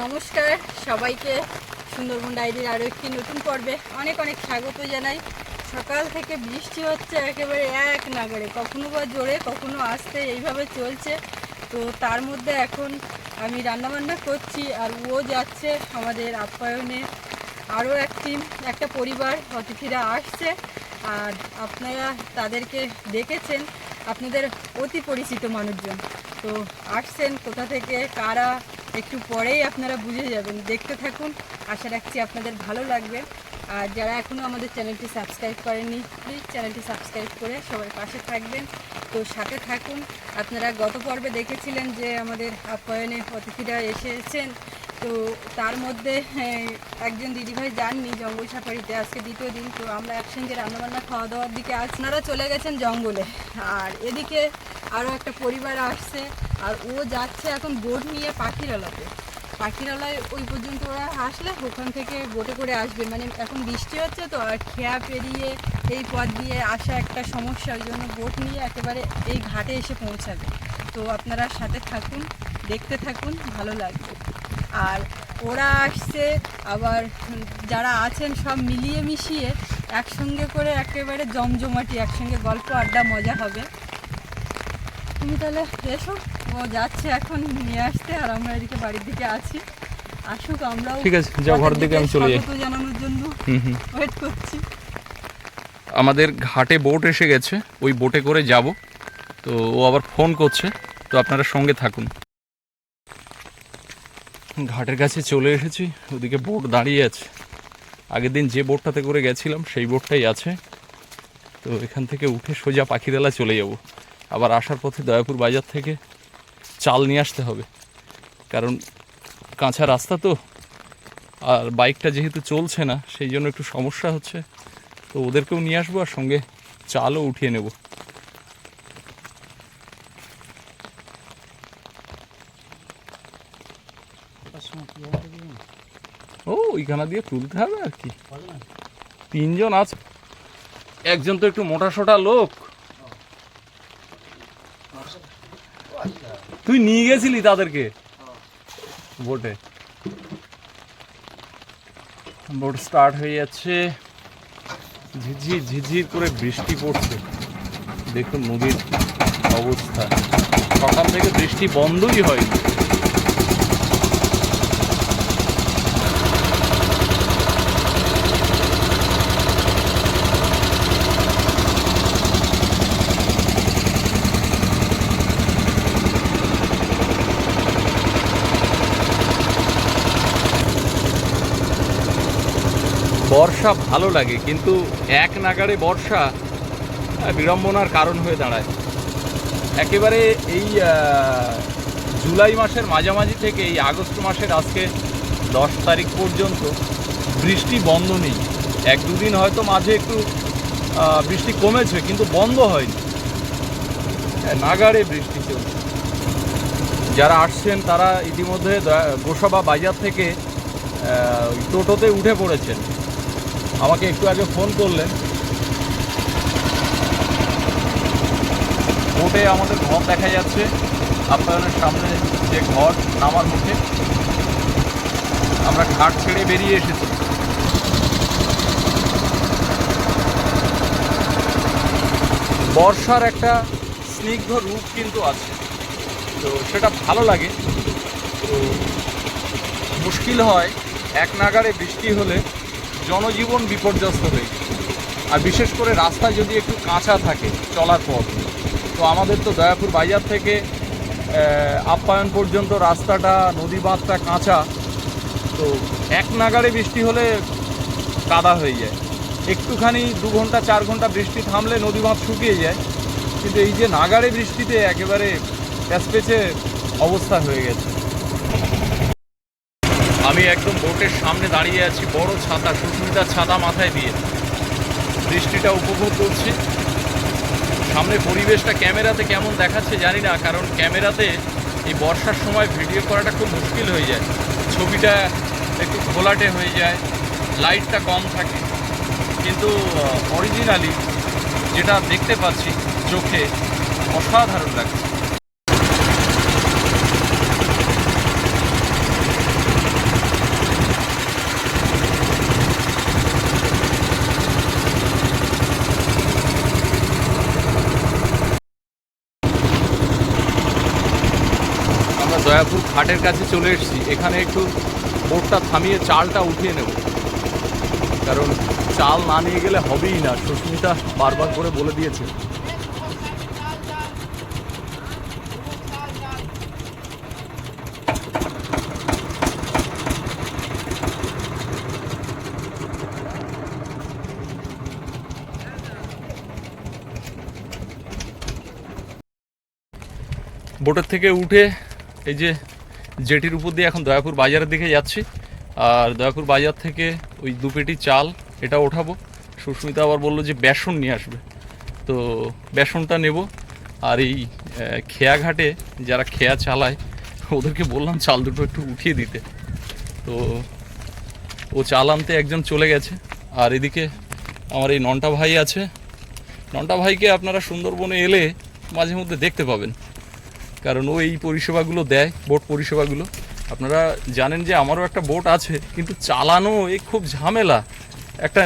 নমস্কার, সবাইকে সুন্দরবন ডায়েরির আরও একটি নতুন পর্বে অনেক অনেক স্বাগত জানাই। সকাল থেকে বৃষ্টি হচ্ছে একেবারে এক নাগারে কখনো বা জোরে, কখনো আসতে এইভাবে চলছে। তো তার মধ্যে এখন আমি রান্নাবান্না করছি আর ও যাচ্ছে আমাদের আপ্যায়নে। আরও একটি একটা পরিবার, অতিথিরা আসছে আর আপনারা তাদেরকে দেখেছেন, আপনাদের অতি পরিচিত মানুষজন। তো আসছেন কোথা থেকে, কারা একটু পরেই আপনারা বুঝে যাবেন। দেখতে থাকুন। আশা রাখছি আপনাদের ভালো লাগবে। আর যারা এখনও আমাদের চ্যানেলটি সাবস্ক্রাইব করেননি প্লিজ চ্যানেলটি সাবস্ক্রাইব করে সবার পাশে থাকবেন। তো সাথে থাকুন। আপনারা গত পর্বে দেখেছিলেন যে আমাদের আপ্যায়নে অতিথিরা এসেছেন। তো তার মধ্যে একজন দিদিভাই যাননি জঙ্গল সাফারিতে আজকে দ্বিতীয় দিন। তো আমরা একসঙ্গে রান্নাবান্না খাওয়া দাওয়ার দিকে আপনারা চলে গেছেন জঙ্গলে। আর এদিকে আরও একটা পরিবার আসছে। আর ও যাচ্ছে এখন বোট নিয়ে পাখিরালাতে পাখিরালায় ওই পর্যন্ত ওরা আসলে ওখান থেকে বোটে করে আসবে। মানে এখন বৃষ্টি হচ্ছে তো, আর খেয়া পেরিয়ে এই পথ দিয়ে আসা একটা সমস্যা, ওই জন্য বোট নিয়ে একেবারে এই ঘাটে এসে পৌঁছাবে। তো আপনারা সাথে থাকুন, দেখতে থাকুন, ভালো লাগবে। আর ওরা আসছে, আবার যারা আছেন সব মিলিয়ে মিশিয়ে একসঙ্গে করে একেবারে জমজমাটি, একসঙ্গে গল্প, আড্ডা, মজা হবে। তুমি তাহলে এসো। ও যাচ্ছে এখন নিয়ে আসতে আর আমরা এদিকে বাড়ির দিকে আছি। আসুক আমরাও ঠিক আছে, যাও, ঘরের দিকে আমি চলে যাই। জানানোর জন্য ওয়েট করছি। আমাদের ঘাটে বোট এসে গেছে ওই বোটে করে যাব। তো ও আবার ফোন করছে তো আপনারা সঙ্গে থাকুন। ঘাটের কাছে চলে এসেছি ওদিকে বোট দাঁড়িয়ে আছে। আগের দিন যে বোটটাতে করে গেছিলাম সেই বোটটাই আছে। তো এখান থেকে উঠে সোজা পাখিরালা চলে যাব। আবার আসার পথে দয়াপুর বাজার থেকে চাল নিয়ে আসতে হবে। কারণ কাঁচা রাস্তা তো, আর বাইকটা যেহেতু চলছে না, সেই জন্য একটু সমস্যা হচ্ছে। তো ওদেরকেও নিয়ে আসব আর সঙ্গে চালও উঠিয়ে নেব। ও, ওইখানা দিয়ে তুলতে হবে আর কি। তিনজন আছে। একজন তো একটু মোটা সোটা লোক। তুই নিয়ে গেছিলি তাদেরকে? বোটে বোট স্টার্ট হয়ে যাচ্ছে। ঝিঝির ঝিঝির করে বৃষ্টি পড়ছে। দেখুন নদীর অবস্থা। সকাল থেকে বৃষ্টি বন্ধই হয়নি। বর্ষা ভালো লাগে কিন্তু এক নাগারে বর্ষা বিড়ম্বনার কারণ হয়ে দাঁড়ায়। একেবারে এই জুলাই মাসের মাঝামাঝি থেকে এই আগস্ট মাসের আজকে দশ তারিখ পর্যন্ত বৃষ্টি বন্ধ নেই। এক দুদিন হয়তো মাঝে একটু বৃষ্টি কমেছে কিন্তু বন্ধ হয়নি। হ্যাঁ, নাগারে বৃষ্টি চলছে। যারা আসছেন তারা ইতিমধ্যে গোসাবা বাজার থেকে টোটোতে উঠে পড়েছেন। আমাকে একটু আগে ফোন করলেন। বোটে আমাদের ঘর দেখা যাচ্ছে। আপনাদের সামনে যে ঘর নামার মুখে, আমরা ঘাট ছেড়ে বেরিয়ে এসেছি। বর্ষার একটা স্নিগ্ধ রূপ কিন্তু আছে। তো সেটা ভালো লাগে। তো মুশকিল হয়, এক নাগারে বৃষ্টি হলে জনজীবন বিপর্যস্ত হয়ে আর বিশেষ করে রাস্তা যদি একটু কাঁচা থাকে চলার পথ, তো আমাদের তো দয়াপুর বাজার থেকে আপ্যায়ন পর্যন্ত রাস্তাটা নদী বাঁধটা কাঁচা, তো এক নাগারে বৃষ্টি হলে কাদা হয়ে যায়। একটুখানি দু ঘণ্টা, চার ঘণ্টা বৃষ্টি থামলে নদী বাঁধ শুকিয়ে যায়, কিন্তু এই যে নাগারে বৃষ্টিতে একেবারে প্যাচপেচে অবস্থা হয়ে গেছে। আমি একদম বোটের সামনে দাঁড়িয়ে আছি, বড় ছাতা, সুস্মিতার ছাতা মাথায় দিয়ে। বৃষ্টিটা উপভোগ করছি। সামনে পরিবেশটা ক্যামেরাতে কেমন দেখাচ্ছে জানি না, কারণ ক্যামেরাতে এই বর্ষার সময় ভিডিও করাটা খুব মুশকিল হয়ে যায়। ছবিটা একটু ঘোলাটে হয়ে যায়, লাইটটা কম থাকে। কিন্তু অরিজিনালি যেটা দেখতে পাচ্ছি চোখে, অসাধারণ লাগছে। ঘাটের কাছে চলে এসেছি। এখানে একটু বোটটা থামিয়ে চালটা উঠিয়ে নেব। কারণ চাল না নিয়ে গেলে হবেই না, সুস্মিতা বারবার করে বলে দিয়েছে। বোটের থেকে উঠে এই যে জেটির উপর দিয়ে এখন দয়াপুর বাজারের দিকে যাচ্ছি। আর দয়াপুর বাজার থেকে ওই দু পেটি চাল এটা ওঠাবো। সুস্মিতা আবার বলল যে বেসন নিয়ে আসবে। তো বেসনটা নেব। আর এই আহ, খেয়া ঘাটে যারা খেয়া চালায় ওদেরকে বললাম চাল দুটো একটু উঠিয়ে দিতে। তো ও চাল আনতে একজন চলে গেছে। আর এদিকে আমার এই নন্টা ভাই আছে। নন্টা ভাইকে আপনারা সুন্দরবনে এলে মাঝে মধ্যে দেখতে পাবেন। কারণ ও এই পরিষেবাগুলো দেয়, বোট পরিষেবাগুলো। আপনারা জানেন যে আমারও একটা বোট আছে, কিন্তু চালানো এই খুব ঝামেলা। একটা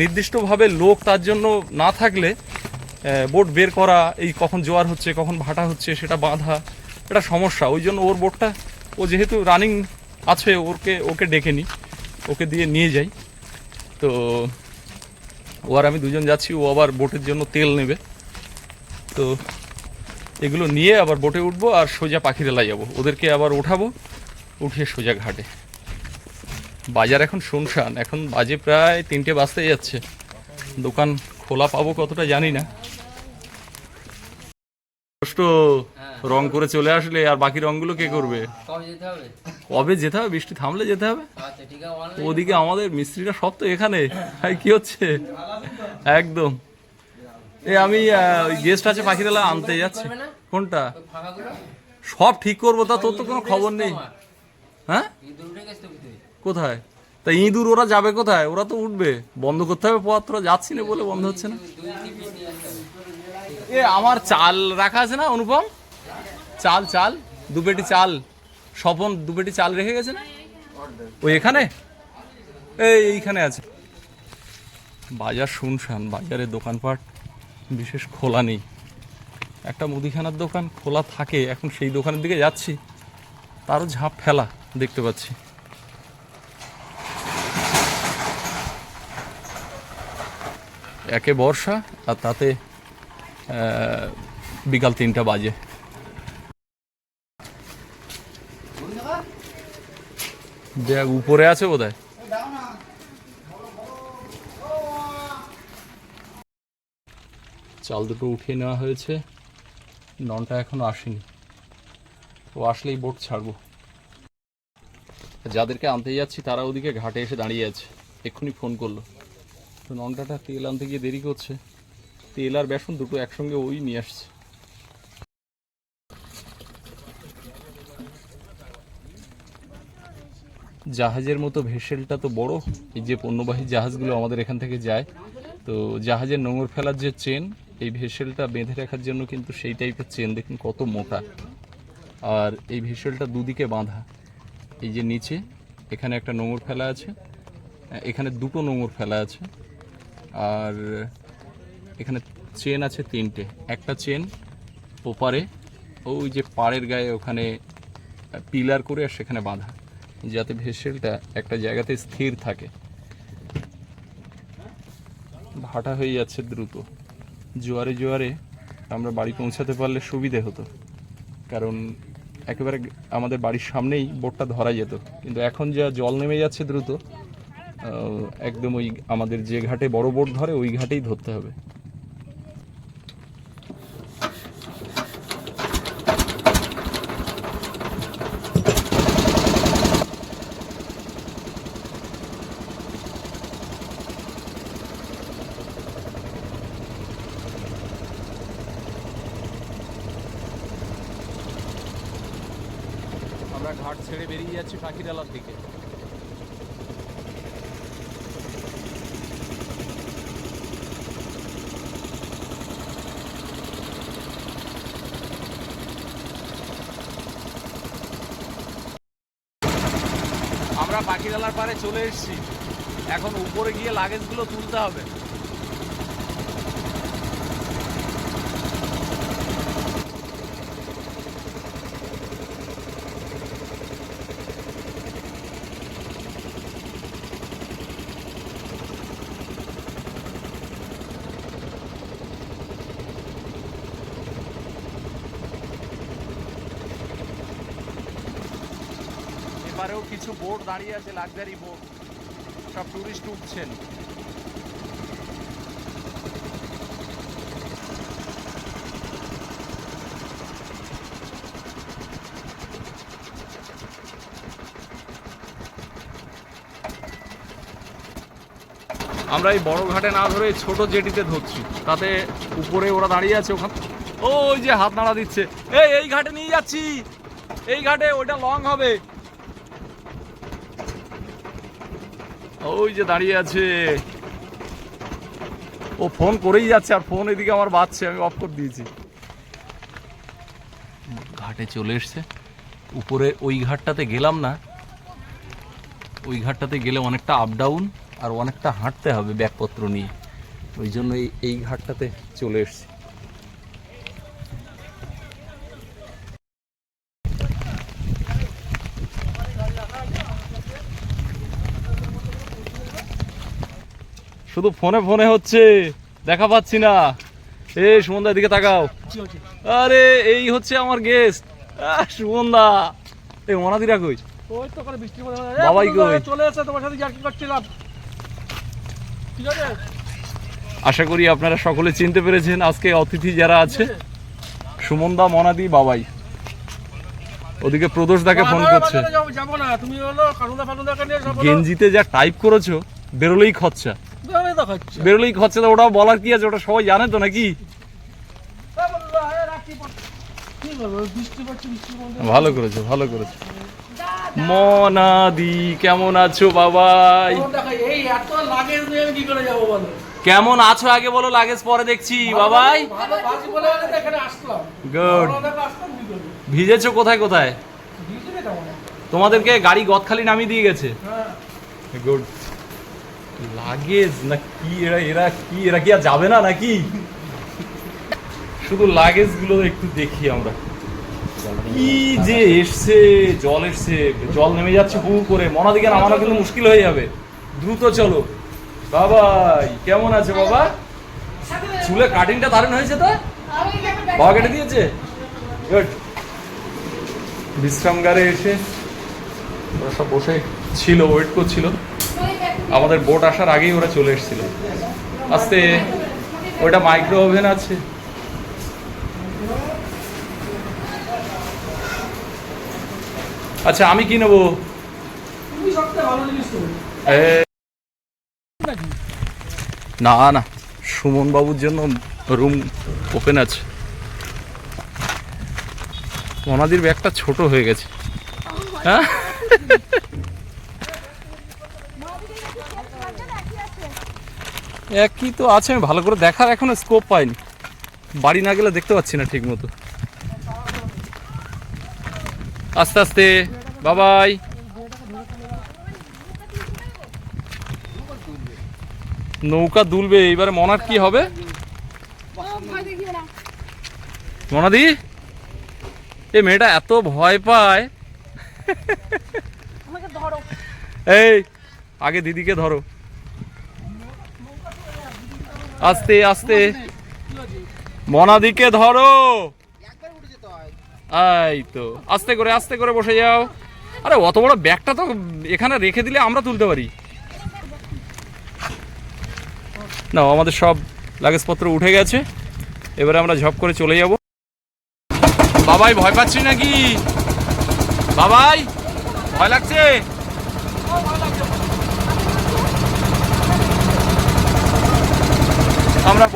নির্দিষ্টভাবে লোক তার জন্য না থাকলে বোট বের করা, এই কখন জোয়ার হচ্ছে, কখন ভাটা হচ্ছে, সেটা বাঁধা, এটা সমস্যা। ওই জন্য ওর বোটটা, ও যেহেতু রানিং আছে, ওরকে, ওকে ডেকে নিই, ওকে দিয়ে নিয়ে যাই। তো ও আর আমি দুজন যাচ্ছি, ও আবার বোটের জন্য তেল নেবে। তো এগুলো নিয়ে আবার বোটে উঠবো আর সোজা পাখিরালা যাব ওদেরকে আবার উঠাবো উঠিয়ে সোজা ঘাটে। বাজার এখন শুনশান এখন বাজে প্রায় তিনটে বাজতে যাচ্ছে। দোকান খোলা পাবো কতটা জানি না। কষ্ট রং করে চলে আসলে আর বাকি রংগুলো কে করবে? কবে যেতে হবে? কবে যেতে হবে? বৃষ্টি থামলে যেতে হবে? আচ্ছা ঠিক আছে অনলাইন ওদিকে আমাদের মিস্ত্রিরা সব তো এখানে। ভাই কি হচ্ছে? একদম। এ আমি গেস্ট আছে পাখিরালা আনতে যাচ্ছি। কোনটা? সব ঠিক করব তা তোর তো কোনো খবর নেই। হ্যাঁ? কোথায়? তা ইঁদুর ওরা যাবে কোথায়? ওরা তো উঠবে। বন্ধ করতে হবে পথ তোরা যাচ্ছি না বলে বন্ধ হচ্ছে না। এ আমার চাল রাখা আছে না অনুপম? চাল চাল? দু পেটি চাল। স্বপন দু পেটি চাল রেখে গেছে না? ওই এখানে? এই এইখানে আছে। বাজার শুনশান বাজারে দোকানপাট। বিশেষ খোলা নেই। একটা মুদিখানার দোকান খোলা থাকে, এখন সেই দোকানের দিকে যাচ্ছি। তারও ঝাঁপ ফেলা দেখতে পাচ্ছি। একে বর্ষা আর তাতে বিকাল তিনটা বাজে। দেখ, উপরে আছে বোধ চাল দুটো উঠিয়ে নেওয়া হয়েছে। ননটা এখনও আসেনি। ও আসলেই বোট ছাড়বো। যাদেরকে আনতে যাচ্ছি, তারা ওদিকে ঘাটে এসে দাঁড়িয়ে আছে। এক্ষুনি ফোন করল। তো ননটাটা তেল আনতে গিয়ে দেরি করছে। তেল আর বেসন দুটো একসঙ্গে ওই নিয়ে আসছে। জাহাজের মতো ভেসেলটা তো বড়। এই যে পণ্যবাহী জাহাজগুলো আমাদের এখান থেকে যায়। তো জাহাজের নোংর ফেলার যে চেন এই ভেসেলটা বেঁধে রাখার জন্য কিন্তু সেই টাইপের চেন দেখুন কত মোটা। আর এই ভেসেলটা দুদিকে বাঁধা। এই যে নিচে, এখানে একটা নোংর ফেলা আছে, এখানে দুটো নোংর ফেলা আছে, আর এখানে চেন আছে তিনটে। একটা চেন ওপারে, ওই যে পাড়ের গায়ে ওখানে, পিলার করে আর সেখানে বাঁধা, যাতে ভেসেলটা একটা জায়গাতে স্থির থাকে। ভাটা হয়ে যাচ্ছে দ্রুত। জোয়ারে জোয়ারে আমরা বাড়ি পৌঁছাতে পারলে সুবিধে হতো। কারণ একেবারে আমাদের বাড়ির সামনেই বোটটা ধরা যেত। কিন্তু এখন যা জল নেমে যাচ্ছে দ্রুত একদম ওই আমাদের যে ঘাটে বড় বোট ধরে, ওই ঘাটেই ধরতে হবে আমরা ঘাট ছেড়ে পাখিরালার দিকে আমরা পাখিরালার পারে চলে এসেছি। এখন উপরে গিয়ে লাগেজগুলো তুলতে হবে। কিছু বোট দাঁড়িয়ে আছে লাক্সারি বোর্ড সব টুরিস্ট উঠছেন। আমরা এই বড় ঘাটে না ধরে ছোট জেটিতে ধরছি। তাতে উপরে ওরা দাঁড়িয়ে আছে ওখান ওই যে হাত নাড়া দিচ্ছে। এই এই ঘাটে নিয়ে যাচ্ছি। এই ঘাটে ওইটা লং হবে। ওই যে দাঁড়িয়ে আছে। ও ফোন করেই যাচ্ছে আর ফোন এদিকে আমার বাজছে, আমি অফ করে দিয়েছি। ঘাটে চলে এসছে। উপরে ওই ঘাটটাতে গেলাম না। ওই ঘাটটাতে গেলে অনেকটা আপ ডাউন আর অনেকটা হাঁটতে হবে ব্যাগপত্র নিয়ে। ওই জন্য এই এই ঘাটটাতে চলে এসছি। শুধু ফোনে ফোনে হচ্ছে দেখা পাচ্ছি না। এ সুমনদার দিকে তাকাও। আরে এই হচ্ছে আমার গেস্ট সুমনদা। এই অনাদিরা কই? বাবাই কই? চলে এসে তোমার সাথে ইয়ার্কি করছিলাম। ঠিক আছে? আশা করি আপনারা সকলে চিনতে পেরেছেন আজকে অতিথি যারা আছে। সুমনদা মনাদি বাবাই। ওদিকে প্রদোষ দাকে ফোন করছে। গেঞ্জিতে যা টাইপ করেছ বেরোলেই খরচা বেরোলেই খরচা ওটা বলার কি আছে? ওটা সবাই জানে তো নাকি? ভালো করেছ ভালো করেছ। মনাদি কেমন আছো বাবাই? কেমন আছো আগে বলো লাগেজ পরে দেখছি বাবাই। গুড ভিজেছো কোথায় কোথায়? তোমাদেরকে গাড়ি গদখালি নামিয়ে দিয়ে গেছে। হ্যাঁ। গুড লাগেজ না কি? এরা এরা কি? এরা কি আর যাবে না নাকি? শুধু লাগেজগুলো একটু দেখি আমরা। কি যে এসছে, জল এসছে। জল নেমে যাচ্ছে হু করে। মনা দিকে নামানো কিন্তু মুশকিল হয়ে যাবে। দ্রুত চলো। বাবাই, কেমন আছে বাবা? চুলে কাটিংটা দারুণ হয়েছে তো? বাবা কেটে দিয়েছে? গুড বিশ্রামগারে এসে ওরা সব বসে ছিল ওয়েট করছিল। আমাদের বোট আসার আগেই ওরা চলে এসেছিল। আস্তে, ওইটা মাইক্রো ওভেন আছে। আচ্ছা আমি কি নেব? না না সুমন বাবুর জন্য রুম ওপেন আছে। ওনাদের ব্যাগটা ছোট হয়ে গেছে। হ্যাঁ? একই তো আছে আমি ভালো করে দেখার এখনও স্কোপ পাইনি। বাড়ি না গেলে দেখতে পাচ্ছি না ঠিক মতো আস্তে আস্তে বাবাই। নৌকা দুলবে এইবারে মনার কি হবে? মনাদি? এ মেয়েটা এত ভয় পায়। এই আগে দিদিকে ধরো। আস্তে আস্তে। মনাদিকে ধরো। এই তো, আস্তে করে আস্তে করে বসে যাও। আরে, অত বড় ব্যাগটা তো এখানে রেখে দিলে আমরা তুলতে পারি। না আমাদের সব লাগেজপত্র উঠে গেছে। এবারে আমরা ঝপ করে চলে যাব। বাবাই, ভয় পাচ্ছি নাকি? বাবাই, ভয় লাগছে?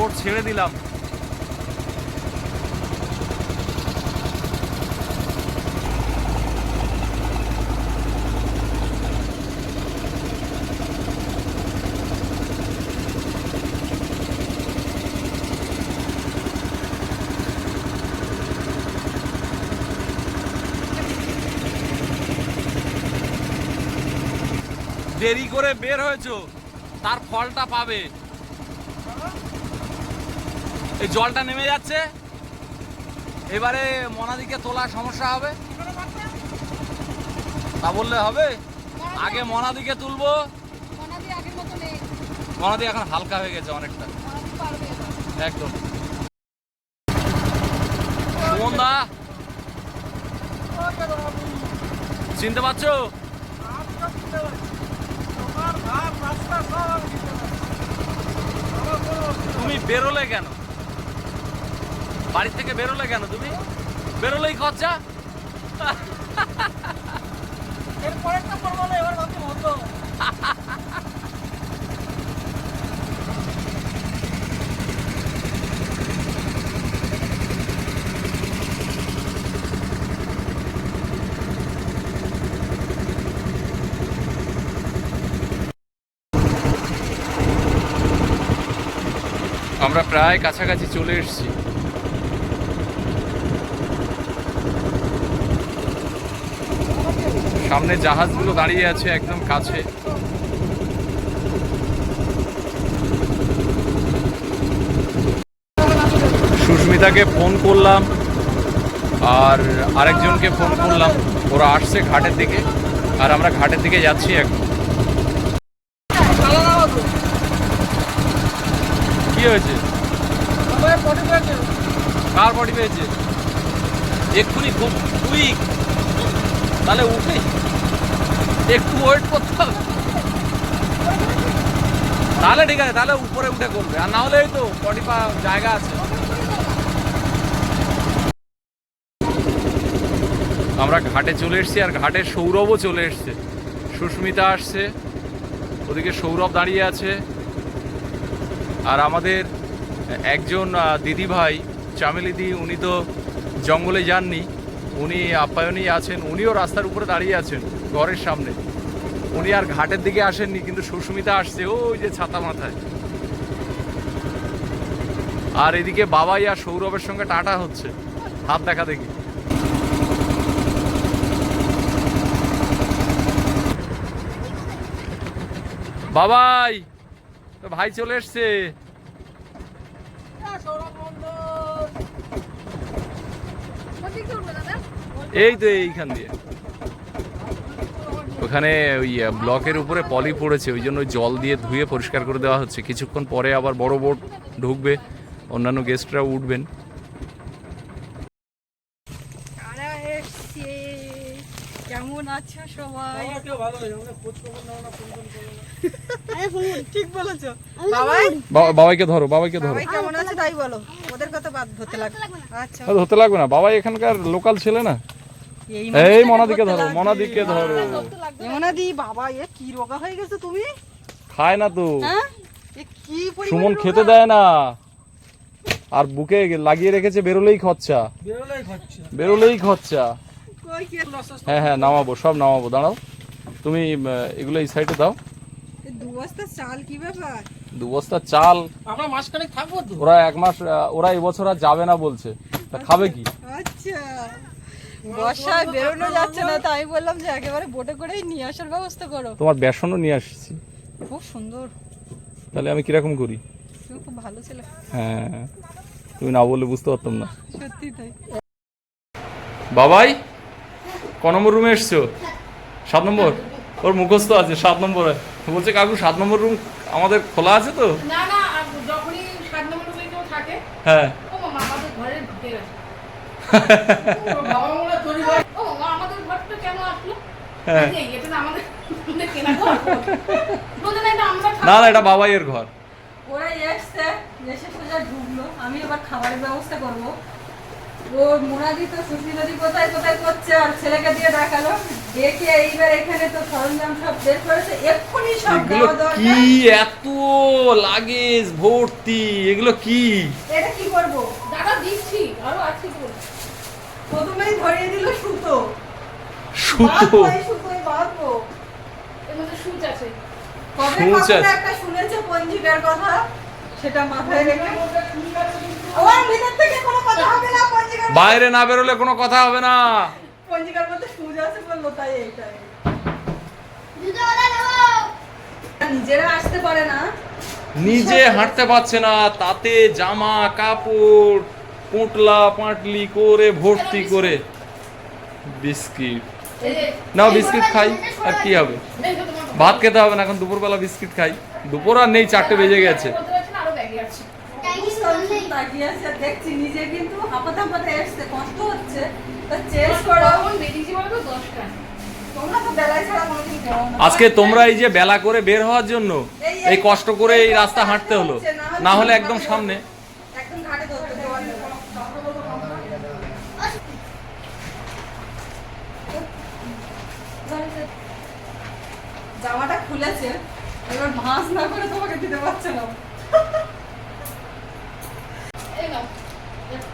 আমরা ছেড়ে দিলাম। দেরি করে বের হয়েছ তার ফলটা পাবে। এই জলটা নেমে যাচ্ছে। এবারে মনাদিকে তোলার সমস্যা হবে। তা বললে হবে। আগে মনাদিকে তুলবো। মনাদি এখন হালকা হয়ে গেছে অনেকটা। একদম। সুমনদা চিনতে পারছ? তুমি বেরোলে দোকান বাড়ি থেকে বেরোলে কেন তুমি? বেরোলেই খরচা? এর পরেরটা করব এবার ভাবছি হতো আমরা প্রায় কাছাকাছি চলে এসেছি। সামনে জাহাজগুলো দাঁড়িয়ে আছে একদম কাছে। সুস্মিতাকে ফোন করলাম আর আরেকজনকে ফোন করলাম। ওরা আসছে ঘাটের দিকে আর আমরা ঘাটের দিকে যাচ্ছি এখন। কি হয়েছে? কার বডি পেয়েছে? এক্ষুনি খুব কুইক তাহলে উঠে একটু ওয়েট করতে হবে। তাহলে ঠিক আছে, তাহলে উপরে উঠে করবে আর না হলে এই তো বডি পা জায়গা আছে। আমরা ঘাটে চলে এসেছি আর ঘাটে সৌরভও চলে এসছে। সুস্মিতা আসছে, ওদিকে সৌরভ দাঁড়িয়ে আছে। আর আমাদের একজন দিদি ভাই চামেলিদি উনি তো জঙ্গলে যাননি। উনি আপ্যায়নেই আছেন, উনিও রাস্তার উপরে দাঁড়িয়ে আছেন ঘরের সামনে। উনি আর ঘাটের দিকে আসেননি, কিন্তু সুস্মিতা আসছে ওই যে ছাতা মাথায়। আর এদিকে বাবাই আর সৌরভের সঙ্গে টাটা হচ্ছে, হাত দেখা দেখি। বাবাই ভাই চলে এসছে সৌরভ মন্ডল এই তো এইখান দিয়ে। ওখানে ওই ব্লকের উপরে পলি পড়েছে ওই জন্য জল দিয়ে ধুয়ে পরিষ্কার করে দেওয়া হচ্ছে। কিছুক্ষণ পরে আবার বড় বোট ঢুকবে অন্যান্য গেস্টরাও উঠবেন। কেমন আছো সবাই? ঠিক বলেছ। বাবাই? বাবাইকে ধরো বাবাইকে ধরো। কেমন আছে? তাই বলো। ওদের কথা বাদ ধরতে লাগবে আচ্ছা। ধরতে লাগবে না। বাবাই এখানকার লোকাল ছেলে না? এই মনাদিকে ধরো। মনাদিকে ধরো। মনাদি বাবা এ কি রোগা হয়ে গেছে তুমি? খায় না তো। হ্যাঁ? এ কি পরিমাণে সুমন খেতে দেয় না। আর বুকে লাগিয়ে রেখেছে বেরোলেই খরচা বেরোলেই খরচা হ্যাঁ হ্যাঁ নামাবো সব নামাবো দাঁড়াও। তুমি এগুলো এই সাইডে দাও। এ দু বস্তা চাল কি ব্যাপার? দু বস্তা চাল। আমরা থাকব ওরা এক মাস ওরা এবছর আর যাবে না বলছে। তা খাবে কি? আচ্ছা। বর্ষায় বেরোনো যাচ্ছে না তাই বললাম যে একেবারে বোটে করেই নিয়ে আসার ব্যবস্থা করো। তোমার বেসনও নিয়ে আসছি। খুব সুন্দর। তাহলে আমি কীরকম করি? তুমি খুব ভালো ছেলে। হ্যাঁ তুমি না বললে বুঝতে পারতাম না। সত্যি তাই। বাবাই ক নম্বর রুমে এসছো? সাত নম্বর? ওর মুখস্থ আছে সাত নম্বরে। বলছে কাকু সাত নম্বর রুম আমাদের খোলা আছে তো? না না যখনই সাত নম্বর রুমে কেউ থাকে হ্যাঁ। না আমাদের আমাদের কেনা ঘর বলতে না এটা আমরা না না বাবাইয়ের ঘর। ওরা এসছে এসে সোজা ঢুকলো। আমি এবার খাবারের ব্যবস্থা করব। ও মোনাদি তো সুস্মিতাদি কোথায় কোথায় করছে আর ছেলেকে দিয়ে দেখাল। দেখে এইবার এখানে তো সরঞ্জাম সব বের করেছে। এক্ষুনি সব এগুলো কি দরকার। এত লাগেজ ভর্তি এগুলো কি? এটা কি করব? দাদা দিচ্ছি। আরও আছে প্রথমেই ধরিয়ে দিল সুতো। সুতো? বাঁধবো, বাঁধবো। এর মধ্যে সুচ আছে। একটা শুনেছে পঞ্জিকার কথা? সেটা মাথায় রেখে। ওর ভিতর থেকে কোনো কথা হবে না পঞ্জিকার বাইরে না বেরোলে কোনো কথা হবে না। পঞ্জিকার মধ্যে সুজ আছে বলল তাই এইটাই। নিজেরা আসতে পারে না। নিজে হাঁটতে পারছে না তাতে জামা কাপড় পোটলা পাটলি করে ভর্তি করে বিস্কিট। নাও বিস্কিট খাই, আর কি হবে? ভাত খেতে হবে না, এখন দুপুরবেলা বিস্কিট খাই। দুপুর আর নেই, চারটে বেজে গেছে। আজকে তোমরা এই যে বেলা করে বের হওয়ার জন্য, এই কষ্ট করে এই রাস্তা হাঁটতে হলো। না হলে একদম সামনে একদম ঘাটে ধরতে দেওয়ার নেই। জামাটা খুলেছে এবার ভাঁজ না করে তোমাকে দিতে পারছে না।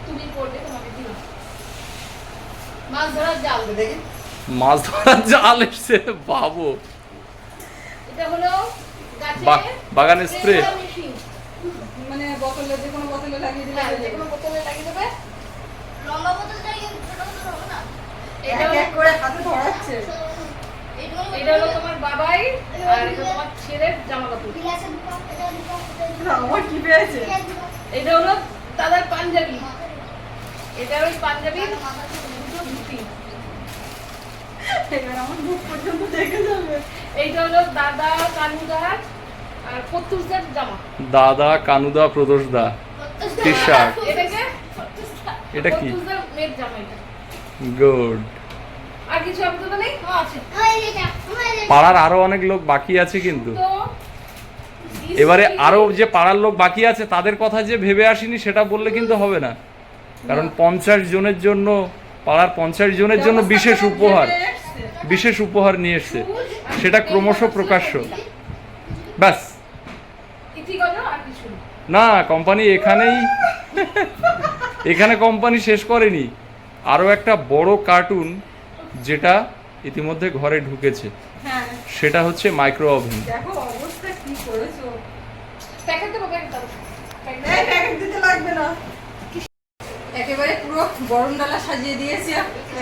তুমি পড়বে তোমাকে দিলাম মাছ ধরার জাল। দেখি। মাছ ধরার জাল এসছে বাবু। এটা হলো গাছে বাহ, বাগানে spray। করা machine। মানে বোতলে যে কোনো বোতলে লাগিয়ে দিলে হ্যাঁ, যে কোনো বোতলে লাগিয়ে দেবে। লম্বা বোতল চাই ছোট বোতল হবে না? এটা এক এক করে হাতে ধরাচ্ছে। এইগুলো এটা হলো তোমার বাবাই আর এটা তোমার ছেলের জামা কাপড় গ্লাসের দুটো এটা দুটো এটা না, আমার কি পেয়েছে? এটা হলো দাদার পাঞ্জাবি। এটা ওই পাঞ্জাবির দুটো ধুতি। এবার আমার মুখ পর্যন্ত দেখে যাবে। এইটা হলো দাদা কানুদার আর জামা। দাদা কানুদা প্রদোষদা টি শার্ট এটা কি? কত্তুসদের মেয়ের জামা এটা। গুড। আর কিছু আপাতত নেই? আছে। পাড়ার আরও অনেক লোক বাকি আছে কিন্তু। এবারে আরও যে পাড়ার লোক বাকি আছে তাদের কথা যে ভেবে আসিনি সেটা বললে কিন্তু হবে না। কারণ পঞ্চাশ জনের জন্য পাড়ার পঞ্চাশ জনের জন্য বিশেষ উপহার বিশেষ উপহার নিয়ে এসছে। সেটা ক্রমশ প্রকাশ্য। ব্যাস। না কোম্পানি এখানেই এখানে কোম্পানি শেষ করেনি। আরও একটা বড় কার্টুন যেটা ইতিমধ্যে ঘরে ঢুকেছে হ্যাঁ। সেটা হচ্ছে মাইক্রো ওভেন দেখো অবস্থা কি করেছ? প্যাকেট দেবো প্যাকেট দিতে লাগবে না। একেবারে পুরো গরম ডালা সাজিয়ে দিয়েছি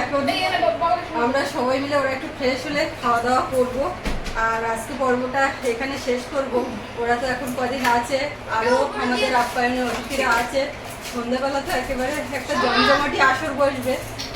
এখন আমরা সবাই মিলে ওরা একটু ফ্রেশ হলে খাওয়া দাওয়া করব। আর আজকে পর্বটা এখানে শেষ করব। ওরা তো এখন কদিন আছে আরও আমাদের আপ্যায়নের অতিথিরা আছে। সন্ধ্যাবেলা তো একেবারে একটা জমজমাটি আসর বসবে।